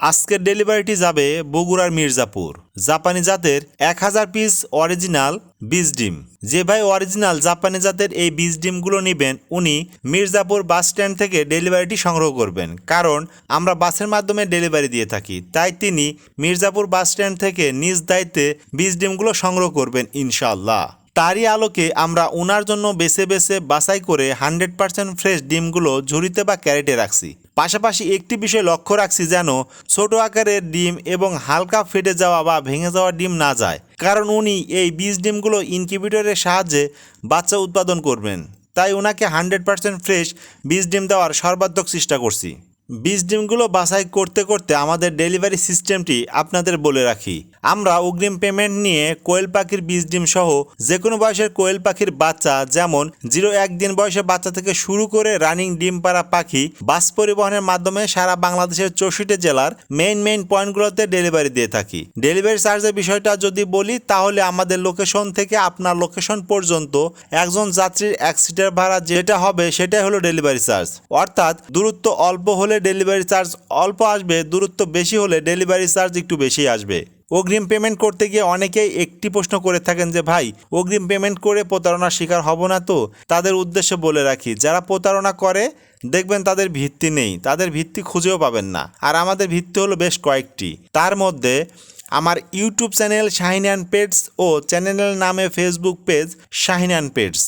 আজকের ডেলিভারিটি যাবে বগুড়ার মির্জাপুর। জাপানি জাতের এক হাজার পিস অরিজিনাল বীজ ডিম। যে ভাই অরিজিনাল জাপানি জাতের এই বীজ ডিমগুলো নেবেন, উনি মির্জাপুর বাস স্ট্যান্ড থেকে ডেলিভারিটি সংগ্রহ করবেন। কারণ আমরা বাসের মাধ্যমে ডেলিভারি দিয়ে থাকি। তাই তিনি মির্জাপুর বাস স্ট্যান্ড থেকে নিজ দায়িত্বে বীজ ডিমগুলো সংগ্রহ করবেন ইনশাল্লাহ তারই আলোকে আমরা ওনার জন্য বেছে বেছে বাছাই করে হান্ড্রেড পার্সেন্ট ফ্রেশ ডিমগুলো ঝুড়িতে বা ক্যারেটে রাখছি। পাশাপাশি একটি বিষয় লক্ষ্য রাখছি যেন ছোট আকারের ডিম এবং হালকা ফেটে যাওয়া বা ভেঙে যাওয়া ডিম না যায়। কারণ উনি এই বীজ ডিমগুলো ইনকিউবেটরের সাহায্যে বাচ্চা উৎপাদন করবেন। তাই ওনাকে হান্ড্রেড পার্সেন্ট ফ্রেশ বীজ ডিম দেওয়ার সর্বাত্মক চেষ্টা করছি। বীজ ডিমগুলো বাছাই করতে করতে আমাদের ডেলিভারি সিস্টেমটি আপনাদের বলে রাখি। আমরা অগ্রিম পেমেন্ট নিয়ে কোয়েল পাখির বীজ ডিম সহ যে কোনো বয়সের কোয়েল পাখির বাচ্চা যেমন জিরো এক দিন বয়সের বাচ্চা থেকে শুরু করে রানিং ডিম পাড়া পাখি বাস পরিবহনের মাধ্যমে সারা বাংলাদেশের চৌষট্টি জেলার মেইন মেইন পয়েন্টগুলোতে ডেলিভারি দিয়ে থাকি। ডেলিভারি চার্জের বিষয়টা যদি বলি, তাহলে আমাদের লোকেশন থেকে আপনার লোকেশন পর্যন্ত একজন যাত্রীর এক সিটের ভাড়া যেটা হবে সেটাই হলো ডেলিভারি চার্জ। অর্থাৎ দূরত্ব অল্প হলে ডেলিভারি চার্জ অল্প আসবে, দূরত্ব বেশি হলে ডেলিভারি চার্জ একটু বেশি আসবে। অগ্রিম পেমেন্ট করতে গিয়ে অনেকেই একটি প্রশ্ন করে থাকেন যে, ভাই, অগ্রিম পেমেন্ট করে প্রতারণার শিকার হব না তো? তাদের উদ্দেশ্যে বলে রাখি, যারা প্রতারণা করে, দেখবেন তাদের ভিত্তি নেই, তাদের ভিত্তি খুঁজেও পাবেন না। আর আমাদের ভিত্তি হলো বেশ কয়েকটি। তার মধ্যে আমার YouTube channel Shahin and pets ও চ্যানেলের নামে Facebook page Shahin and pets.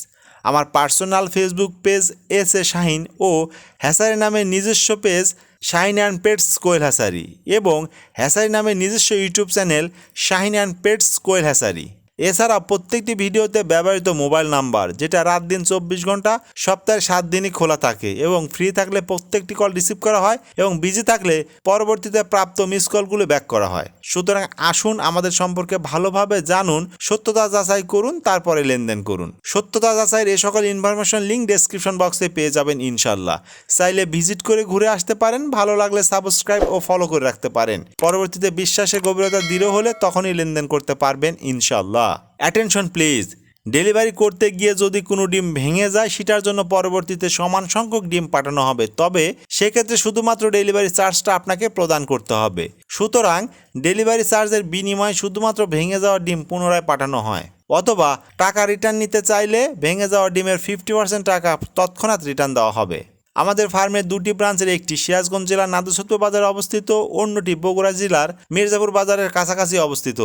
আমার personal Facebook page S A Shahin ও হ্যাসারি নামের নিজস্ব page Shahin and pets Koel Hasari এবং হ্যাসারি নামের নিজস্ব YouTube channel Shahin and pets Koel Hasari. এছাড়া প্রত্যেকটি ভিডিওতে ব্যবহৃত মোবাইল নাম্বার, যেটা রাত দিন চব্বিশ ঘণ্টা সপ্তাহে সাত দিনই খোলা থাকে এবং ফ্রি থাকলে প্রত্যেকটি কল রিসিভ করা হয় এবং বিজি থাকলে পরবর্তীতে প্রাপ্ত মিস কলগুলো ব্যাক করা হয়। সুতরাং আসুন আমাদের সম্পর্কে ভালোভাবে জানুন, সত্যতা যাচাই করুন, তারপরে লেনদেন করুন। সত্যতা যাচাইয়ের এই সকল ইনফরমেশন লিঙ্ক ডেসক্রিপশন বক্সে পেয়ে যাবেন ইনশাল্লাহ চাইলে ভিজিট করে ঘুরে আসতে পারেন, ভালো লাগলে সাবস্ক্রাইব ও ফলো করে রাখতে পারেন। পরবর্তীতে বিশ্বাসের গভীরতা দৃঢ় হলে তখনই লেনদেন করতে পারবেন ইনশাল্লাহ অ্যাটেনশন প্লিজ ডেলিভারি করতে গিয়ে যদি কোনো ডিম ভেঙে যায়, সেটার জন্য পরবর্তীতে সমান সংখ্যক ডিম পাঠানো হবে। তবে সেক্ষেত্রে শুধুমাত্র ডেলিভারি চার্জটা আপনাকে প্রদান করতে হবে। সুতরাং ডেলিভারি চার্জের বিনিময়ে শুধুমাত্র ভেঙে যাওয়া ডিম পুনরায় পাঠানো হয়। অথবা টাকা রিটার্ন নিতে চাইলে ভেঙে যাওয়া ডিমের ফিফটি পার্সেন্ট টাকা তৎক্ষণাৎ রিটার্ন দেওয়া হবে। আমাদের ফার্মের দুটি ব্রাঞ্চের একটি সিরাজগঞ্জ জেলার নাদুসত্ব বাজারে অবস্থিত, অন্যটি বগুড়া জেলার মির্জাপুর বাজারের কাছাকাছি অবস্থিত।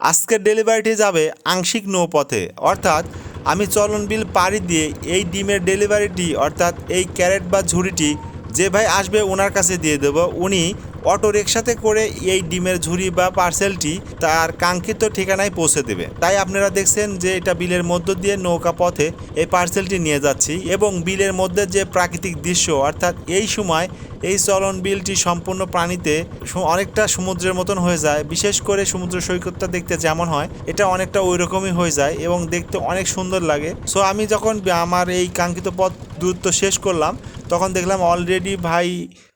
আজকের ডেলিভারিটি যাবে আংশিক নৌপথে। অর্থাৎ আমি চলন বিল পাড়ি দিয়ে এই ডিমের ডেলিভারিটি, অর্থাৎ এই ক্যারেট বা ঝুড়িটি যে ভাই আসবে ওনার কাছে দিয়ে দেবো। উনি অটো রিক্সাতে করে এই ডিমের ঝুড়ি বা পার্সেলটি তার কাঙ্ক্ষিত ঠিকানায় পৌঁছে দেবে। তাই আপনারা দেখছেন যে এটা বিলের মধ্য দিয়ে নৌকা পথে এই পার্সেলটি নিয়ে যাচ্ছি এবং বিলের মধ্যে যে প্রাকৃতিক দৃশ্য, অর্থাৎ এই সময় এই চলন বিলটি সম্পূর্ণ প্রাণীতে অনেকটা সমুদ্রের মতন হয়ে যায়। বিশেষ করে সমুদ্র সৈকতটা দেখতে যেমন হয়, এটা অনেকটা ওই রকমই হয়ে যায় এবং দেখতে অনেক সুন্দর লাগে। সো আমি যখন আমার এই কাঙ্ক্ষিত পথ দূরত্ব শেষ করলাম, তখন দেখলাম অলরেডি ভাই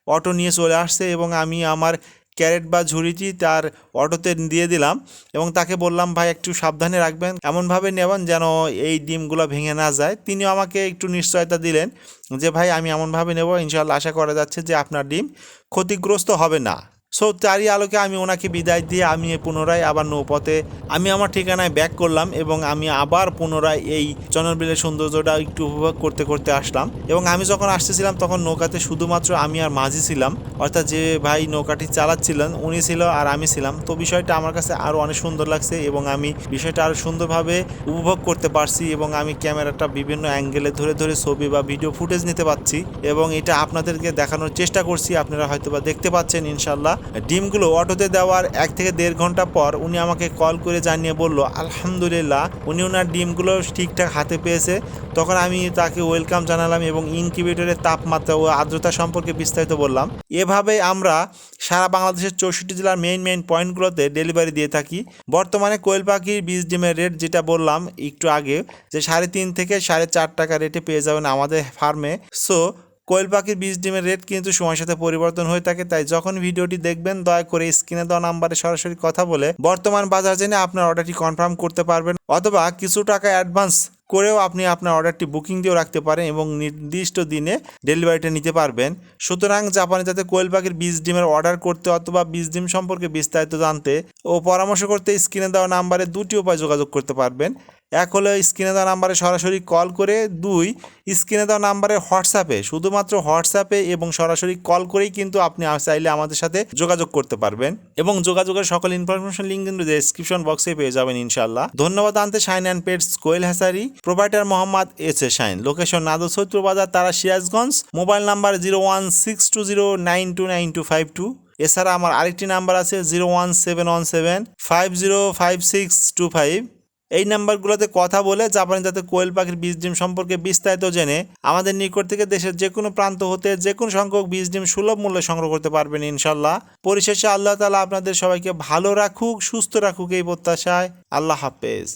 অটো নিয়ে চলে আসছে এবং আমি আমার ক্যারেট বা ঝুড়িটি তার অটোতে দিয়ে দিলাম এবং তাকে বললাম, ভাই, একটু সাবধানে রাখবেন। এমনভাবে নেবেন যেন এই ডিমগুলো ভেঙে না যায়। তিনিও আমাকে একটু নিশ্চয়তা দিলেন যে, ভাই, আমি এমনভাবে নেব। ইনশাল্লাহ আশা করা যাচ্ছে যে আপনার ডিম ক্ষতিগ্রস্ত হবে না। সো তারই আলোকে আমি ওনাকে বিদায় দিয়ে আমি পুনরায় আবার নৌপথে, আমি আমার ঠিকানায় ব্যাক করলাম এবং আমি আবার পুনরায় এই চন্দ্রবিলের সৌন্দর্যটা একটু উপভোগ করতে করতে আসলাম। এবং আমি যখন আসতেছিলাম তখন নৌকাতে শুধুমাত্র আমি আর মাঝি ছিলাম, অর্থাৎ যে ভাই নৌকাটি চালাচ্ছিলেন উনি ছিল আর আমি ছিলাম। তো বিষয়টা আমার কাছে আরও অনেক সুন্দর লাগছে এবং আমি বিষয়টা আরও সুন্দরভাবে উপভোগ করতে পারছি এবং আমি ক্যামেরাটা বিভিন্ন অ্যাঙ্গেলে ধরে ধরে ছবি বা ভিডিও ফুটেজ নিতে পারছি এবং এটা আপনাদেরকে দেখানোর চেষ্টা করছি, আপনারা হয়তো বা দেখতে পাচ্ছেন ইনশাল্লাহ ডিমগুলো অটোতে দেওয়ার এক থেকে দেড় ঘণ্টা পর উনি আমাকে কল করে জানিয়ে বলল, আলহামদুলিল্লাহ, উনি ওনার ডিমগুলো ঠিকঠাক হাতে পেয়েছে। তখন আমি তাকে ওয়েলকাম জানালাম এবং ইনকিউবেটরের তাপমাত্রা ও আর্দ্রতা সম্পর্কে বিস্তারিত বললাম। এভাবে আমরা সারা বাংলাদেশের চৌষট্টি জেলার মেইন মেইন পয়েন্টগুলোতে ডেলিভারি দিয়ে থাকি। বর্তমানে কোয়েল পাখির বীজ ডিমের রেট যেটা বললাম একটু আগে, যে সাড়ে তিন থেকে সাড়ে চার টাকা রেটে পেয়ে যাবেন আমাদের ফার্মে। সো কোয়েল পাখির বীজ, ডিমের রেট কিন্তু সময়ের সাথে পরিবর্তন হয়ে থাকে, তাই যখন ভিডিওটি দেখবেন, দয়া করে স্ক্রিনে দেওয়া নাম্বারে সরাসরি কথা বলে বর্তমান বাজার জেনে আপনার অর্ডারটি কনফার্ম করতে পারবেন, অথবা কিছু টাকা অ্যাডভান্স করেও আপনি আপনার অর্ডারটি বুকিং দিয়েও রাখতে পারেন এবং নির্দিষ্ট দিনে ডেলিভারিটা নিতে পারবেন। সুতরাং জাপানি যাতে কোয়েল পাখির বীজ, ডিমের অর্ডার করতে অথবা বীজ, ডিম সম্পর্কে বিস্তারিত জানতে ও পরামর্শ করতে স্ক্রিনে দেওয়া নাম্বারে দুটি উপায় যোগাযোগ করতে পারবেন। এক হলো স্ক্রিনে দেওয়া নাম্বারে সরাসরি কল করে, দুই, স্ক্রিনে দেওয়া নাম্বারে হোয়াটসঅ্যাপে শুধুমাত্র হোয়াটসঅ্যাপে এবং সরাসরি কল করেই কিন্তু আপনি চাইলে আমাদের সাথে যোগাযোগ করতে পারবেন। এবং যোগাযোগের সকল ইনফরমেশন লিঙ্ক কিন্তু ডেসক্রিপশন বক্সে পেয়ে যাবেন ইনশাল্লাহ ধন্যবাদ আনতে shine and pets Koel Hasari provider Mohammad S A shine location নাদর সৈত্র বাজার তারা Sirajganj. Mobile number zero one six two zero nine two nine two five two এছাড়া আমার আরেকটি নাম্বার আছে zero one seven one seven five zero five six two five এই নাম্বারগুলোতে কথা বলে জাপানি জাতের কোয়েল পাখির বীজ ডিম সম্পর্কে বিস্তারিত জেনে আমাদের নিকট থেকে দেশের যে কোনো প্রান্ত হতে যে কোনো সংখ্যক বীজ ডিম সুলভ মূল্যে সংগ্রহ করতে পারবেন ইনশাল্লাহ পরিশেষে আল্লাহ তালা আপনাদের সবাইকে ভালো রাখুক, সুস্থ রাখুক এই প্রত্যাশায়। আল্লাহ হাফেজ।